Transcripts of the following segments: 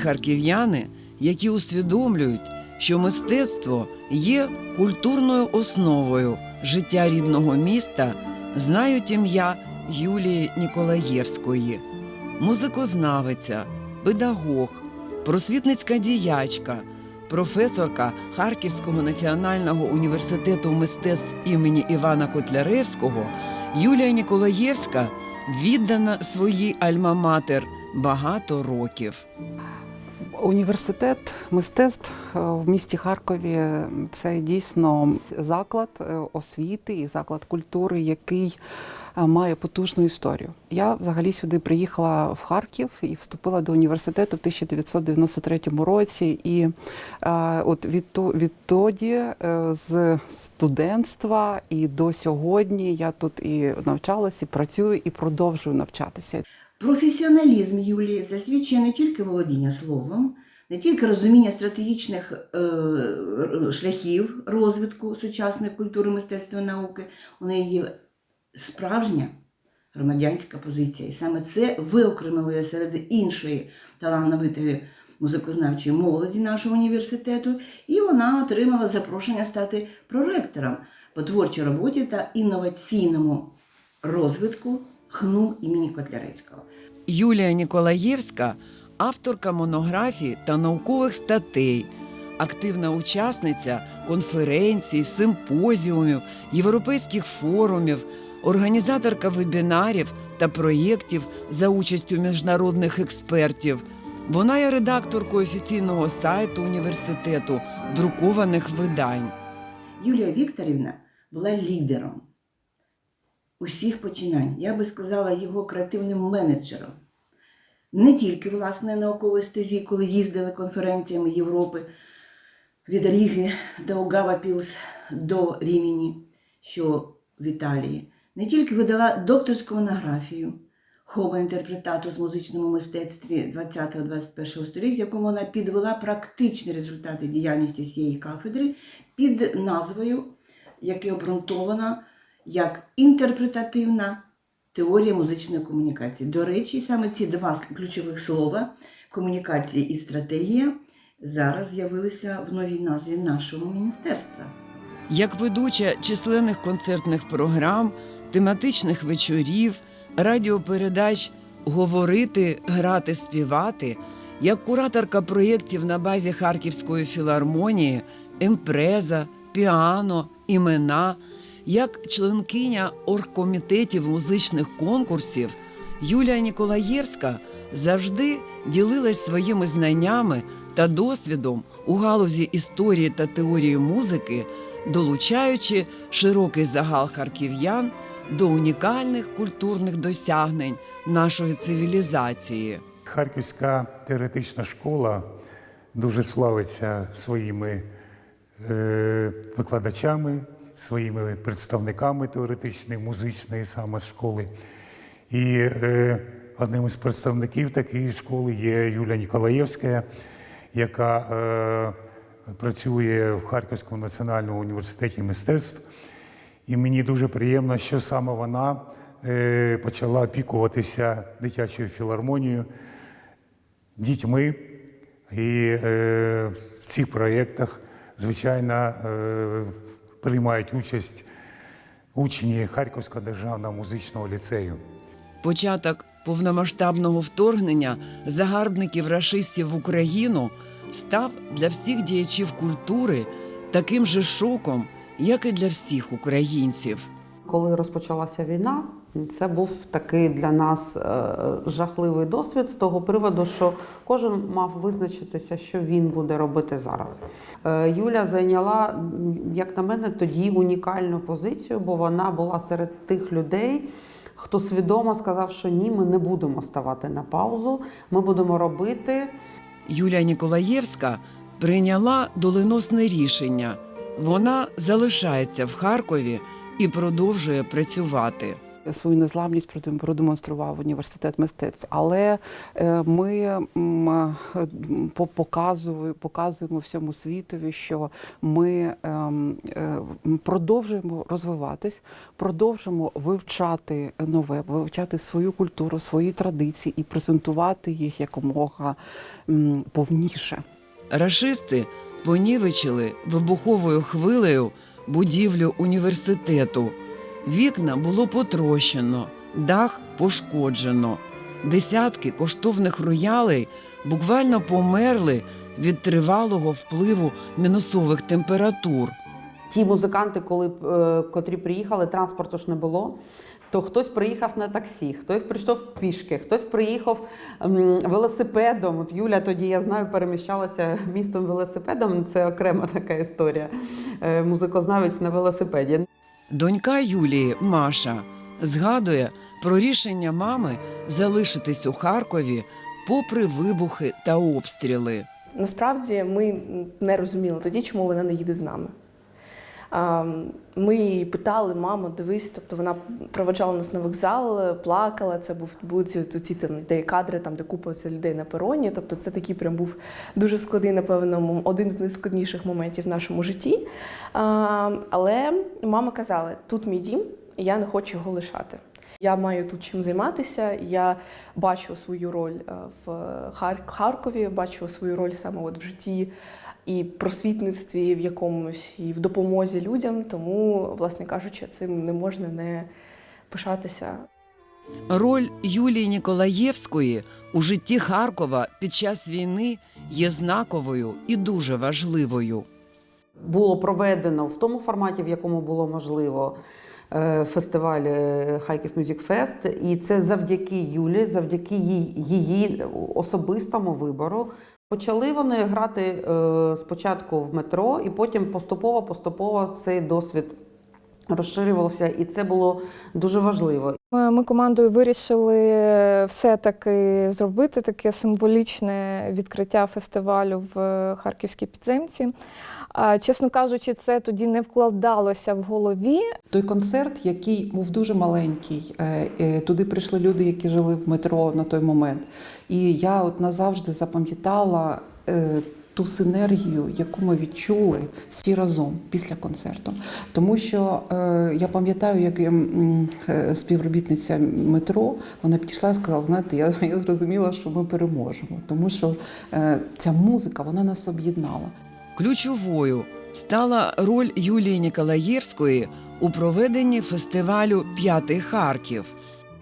харків'яни, які усвідомлюють, що мистецтво є культурною основою життя рідного міста, знають ім'я Юлії Ніколаєвської, музикознавиця, педагог, просвітницька діячка, професорка Харківського національного університету мистецтв імені Івана Котляревського Юлія Ніколаєвська віддана своїй альма-матер багато років. Університет мистецтв е, в місті Харкові це дійсно заклад е, освіти і заклад культури, який е, має потужну історію. Я взагалі сюди приїхала в Харків і вступила до університету в 1993 році. І от відтоді, з студентства і до сьогодні я тут і навчалася, і працюю, і продовжую навчатися. Професіоналізм Юлії засвідчує не тільки володіння словом, не тільки розуміння стратегічних е, шляхів розвитку сучасної культури, мистецтва і науки. У неї є справжня громадянська позиція. І саме це виокремило її серед іншої талановитої музикознавчої молоді нашого університету, і вона отримала запрошення стати проректором по творчій роботі та інноваційному розвитку ХНУ імені Котляревського. Юлія Ніколаєвська авторка монографій та наукових статей, активна учасниця конференцій, симпозіумів, європейських форумів, організаторка вебінарів та проєктів за участю міжнародних експертів. Вона є редакторкою офіційного сайту університету друкованих видань. Юлія Вікторівна була лідером усіх починань. Я би сказала, його креативним менеджером. Не тільки власне наукової стезі, коли їздили конференціями Європи від Ріги до Гавапілс до Рімені, що в Італії, не тільки видала докторську монографію Хома інтерпретату з музичному мистецтві 20-21 століття, в якому вона підвела практичні результати діяльності всієї кафедри під назвою, яка обґрунтована як інтерпретативна теорія музичної комунікації. До речі, саме ці два ключових слова комунікація і стратегія зараз з'явилися в новій назві нашого міністерства. як ведуча численних концертних програм, тематичних вечорів, радіопередач Говорити, грати, співати, як кураторка проєктів на базі Харківської філармонії, емпреза, піано, імена, як членкиня оргкомітетів музичних конкурсів, Юлія Ніколаєвська завжди ділилась своїми знаннями та досвідом у галузі історії та теорії музики, долучаючи широкий загал харків'ян до унікальних культурних досягнень нашої цивілізації. Харківська теоретична школа дуже славиться своїми е, викладачами, своїми представниками теоретичної, музичної саме школи. І е, одним із представників такої школи є Юлія Ніколаєвська, яка е, працює в Харківському національному університеті мистецтв. І мені дуже приємно, що саме вона е, почала опікуватися дитячою філармонією, дітьми. І е, в цих проєктах, звичайно, е, приймають участь учні Харківського державного музичного ліцею. Початок повномасштабного вторгнення загарбників рашистів в Україну став для всіх діячів культури таким же шоком, як і для всіх українців. Коли розпочалася війна, це був такий для нас е, жахливий досвід з того приводу, що кожен мав визначитися, що він буде робити зараз. Е, Юля зайняла, як на мене, тоді унікальну позицію, бо вона була серед тих людей. Хто свідомо сказав, що ні, ми не будемо ставати на паузу, ми будемо робити. Юлія Ніколаєвська прийняла доленосне рішення. Вона залишається в Харкові і продовжує працювати. Свою незламність продем- продемонстрував університет мистецтв. Але е, ми е, показуємо, показуємо всьому світові, що ми ем, е, продовжуємо розвиватись, продовжуємо вивчати нове, вивчати свою культуру, свої традиції і презентувати їх якомога повніше. Рашисти понівечили вибуховою хвилею будівлю університету. Вікна було потрощено, дах пошкоджено. Десятки коштовних роялей буквально померли від тривалого впливу мінусових температур. Ті музиканти, коли е, котрі приїхали, транспорту ж не було. То хтось приїхав на таксі, хтось прийшов пішки, хтось приїхав велосипедом. От Юля тоді, я знаю, переміщалася містом велосипедом. Це окрема така історія. Е, Музикознавець на велосипеді. Донька Юлії Маша згадує про рішення мами залишитись у Харкові попри вибухи та обстріли. Насправді ми не розуміли тоді, чому вона не їде з нами. Ми питали, мамо, дивись, тобто вона проведжала нас на вокзал, плакала. Це був були ці, там де кадри, там де купаються людей на пероні. Тобто, це такий прям був дуже складний, напевно, один з найскладніших моментів в нашому житті. Але мама казала: тут мій дім, і я не хочу його лишати. Я маю тут чим займатися. Я бачу свою роль е, в Харкові, бачу свою роль саме от в житті і просвітництві в якомусь, і в допомозі людям. Тому, власне кажучи, цим не можна не пишатися. Роль Юлії Ніколаєвської у житті Харкова під час війни є знаковою і дуже важливою. було проведено в тому форматі, в якому було можливо. е, Фестиваль Харків Мюзик Фест, і це завдяки Юлі, завдяки її особистому вибору. Почали вони грати е, спочатку в метро, і потім поступово-поступово цей досвід розширювався, і це було дуже важливо. Ми командою вирішили все-таки зробити таке символічне відкриття фестивалю в Харківській підземці. Чесно кажучи, це тоді не вкладалося в голові. Той концерт, який був дуже маленький, е, е, туди прийшли люди, які жили в метро на той момент. І я от назавжди запам'ятала е, ту синергію, яку ми відчули всі разом після концерту. Тому що я пам'ятаю, як м, е, співробітниця метро вона підійшла і сказала: знаєте, я, я зрозуміла, що ми переможемо, тому що ця музика вона нас об'єднала. Ключовою стала роль Юлії Ніколаєвської у проведенні фестивалю П'ятий Харків.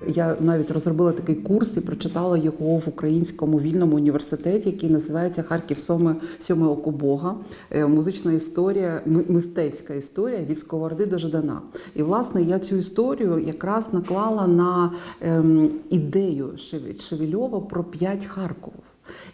Я навіть розробила такий курс і прочитала його в українському вільному університеті, який називається Харків Соме Сьоме Око Бога. Е, Музична історія, ми- мистецька історія від Сковороди до Жадана. І власне я цю історію якраз наклала на ем, ідею Шевельова про п'ять Харковів.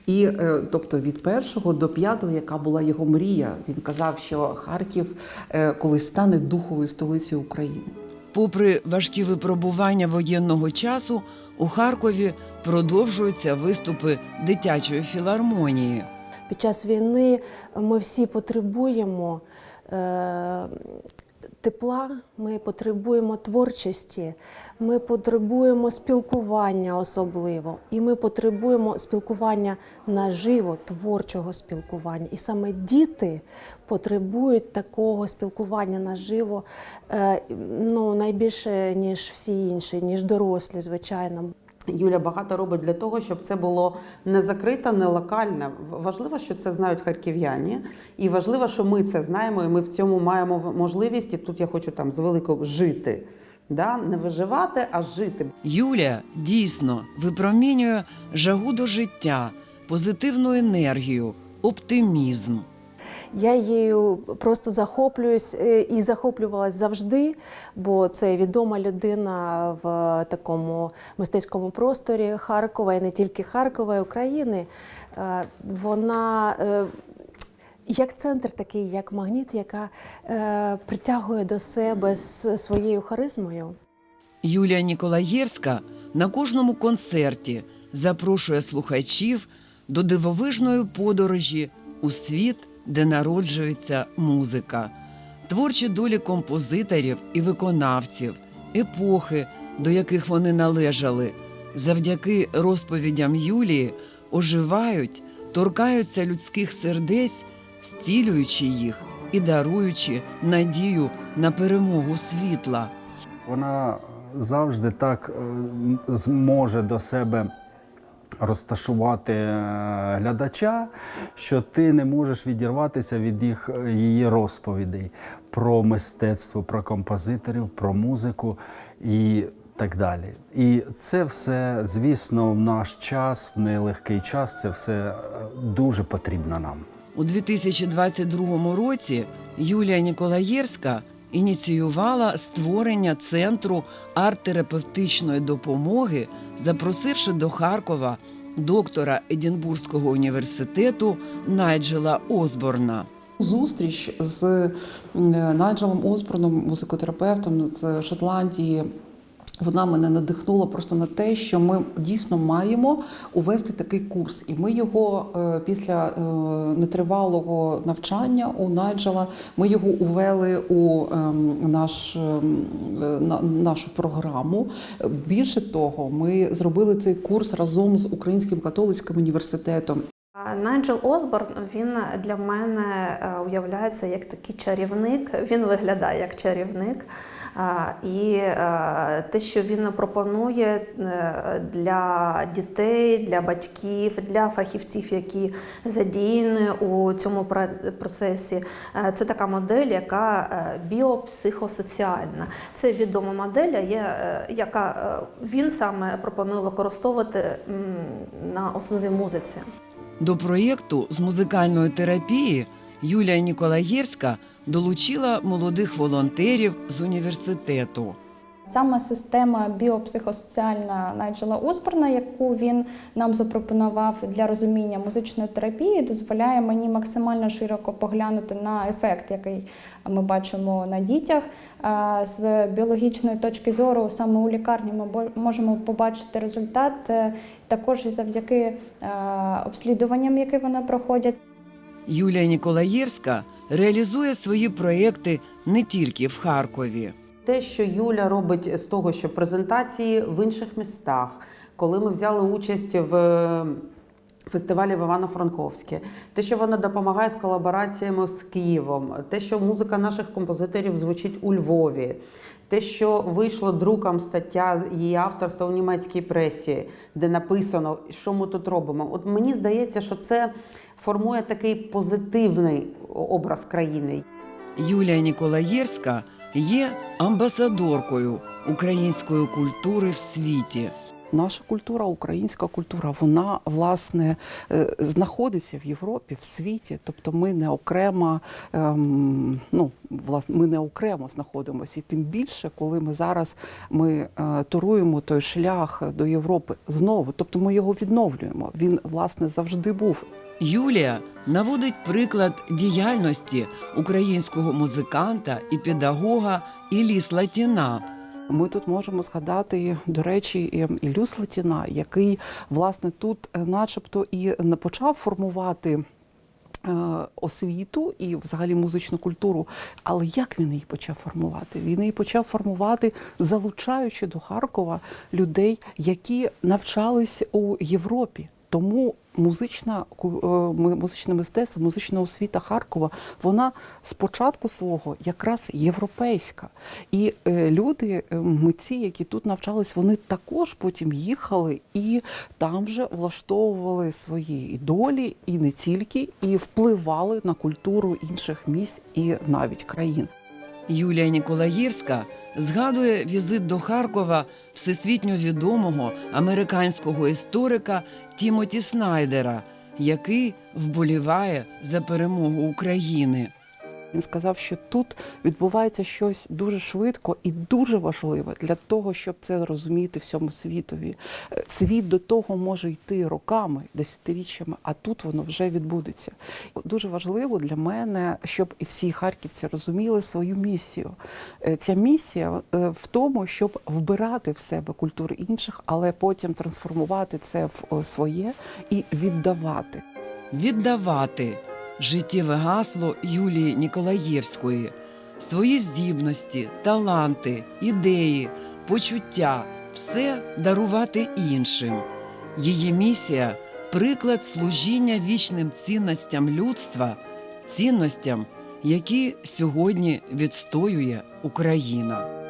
І е, тобто від першого до п'ятого, яка була його мрія, він казав, що Харків е, колись стане духовою столицею України. Попри важкі випробування воєнного часу, у Харкові продовжуються виступи дитячої філармонії. Під час війни ми всі потребуємо е, тепла, ми потребуємо творчості, ми потребуємо спілкування особливо, і ми потребуємо спілкування наживо, творчого спілкування. І саме діти потребують такого спілкування наживо е, ну, найбільше, ніж всі інші, ніж дорослі, звичайно. Юля багато робить для того, щоб це було не закрите, не локальне. В- Важливо, що це знають харків'яні, і важливо, що ми це знаємо, і ми в цьому маємо можливість. І тут я хочу там з великого жити. Да? Не виживати, а жити. Юля дійсно випромінює жагу до життя, позитивну енергію, оптимізм. Я її просто захоплююсь е, і захоплювалась завжди, бо це відома людина в такому мистецькому просторі Харкова і не тільки Харкова, і України. Е, Вона е, як центр такий, як магніт, яка притягує до себе своєю харизмою. Юлія Ніколаєвська на кожному концерті запрошує слухачів до дивовижної подорожі у світ, де народжується музика, творчі долі композиторів і виконавців, епохи, до яких вони належали, завдяки розповідям Юлії оживають, торкаються людських сердець, зцілюючи їх і даруючи надію на перемогу світла. Вона завжди так е, зможе до себе розташувати е, глядача, що ти не можеш відірватися від їх е, її розповідей про мистецтво, про композиторів, про музику і так далі. І це все, звісно, в наш час, в нелегкий час, це все е, дуже потрібно нам. У 2022 році Юлія Ніколаєвська ініціювала створення центру арт-терапевтичної допомоги, запросивши до Харкова доктора Едінбурзького університету Найджела Озборна. Зустріч з е, Найджелом Озборном, музикотерапевтом з Шотландії. Вона мене надихнула просто на те, що ми дійсно маємо увести такий курс, і ми його е, після е, нетривалого навчання у Найджела ми його увели у ем, наш, ем, е, на- нашу програму. Більше того, ми зробили цей курс разом з Українським католицьким університетом. Найджел Осборн він для мене уявляється як такий чарівник. Він виглядає як чарівник. І е, те, що він пропонує е, для дітей, для батьків, для фахівців, які задіяні у цьому процесі, е, це така модель, яка біопсихосоціальна. Це відома модель, яка він саме пропонує використовувати на основі музиці. До проєкту з музикальної терапії Юлія Ніколаєвська долучила молодих волонтерів з університету. Саме система біопсихосоціальна Найджела Осборна, яку він нам запропонував для розуміння музичної терапії, дозволяє мені максимально широко поглянути на ефект, який ми бачимо на дітях. З біологічної точки зору, саме у лікарні ми можемо побачити результат е, також і завдяки е, обслідуванням, які вони проходять. Юлія Ніколаєвська реалізує свої проєкти не тільки в Харкові. Те, що Юля робить з того, що презентації в інших містах, коли ми взяли участь в е, фестивалі в Івано-Франковське, те, що вона допомагає з колабораціями з Києвом, те, що музика наших композиторів звучить у Львові, те, що вийшло друком стаття її авторства у німецькій пресі, де написано, що ми тут робимо. От мені здається, що це формує такий позитивний образ країни. Юлія Ніколаєвська є амбасадоркою української культури в світі. Наша культура, українська культура, вона власне е, знаходиться в Європі, в світі. Тобто ми не окремо, ем, ну власне, ми не окремо знаходимося. І тим більше, коли ми зараз ми е, туруємо той шлях до Європи знову, тобто ми його відновлюємо. Він власне завжди був. Юлія наводить приклад діяльності українського музиканта і педагога Іллі Слатіна. Ми тут можемо згадати, до речі, і Ілю Слатіна, який власне тут, е, начебто, і не почав формувати. е, Освіту і взагалі музичну культуру, але як він її почав формувати? Він її почав формувати, залучаючи до Харкова людей, які навчались у Європі. Тому музична е, музичне мистецтво, музична освіта Харкова, вона з початку свого якраз європейська. І е, люди, е, митці, які тут навчались, вони також потім їхали і там вже влаштовували свої долі, і не тільки, і впливали на культуру інших місць і навіть країн. Юлія Ніколаєвська згадує візит до Харкова всесвітньо відомого американського історика Тімоті Снайдера, який вболіває за перемогу України. Він сказав, що тут відбувається щось дуже швидко і дуже важливе для того, щоб це зрозуміти всьому світові. Е, Світ до того може йти роками, десятиріччями, а тут воно вже відбудеться. Дуже важливо для мене, щоб і всі харківці розуміли свою місію. Е, Ця місія е, в тому, щоб вбирати в себе культури інших, але потім трансформувати це в своє і віддавати. Віддавати життєве гасло Юлії Ніколаєвської, свої здібності, таланти, ідеї почуття все дарувати іншим. Її місія приклад служіння вічним цінностям людства, цінностям, які сьогодні відстоює Україна.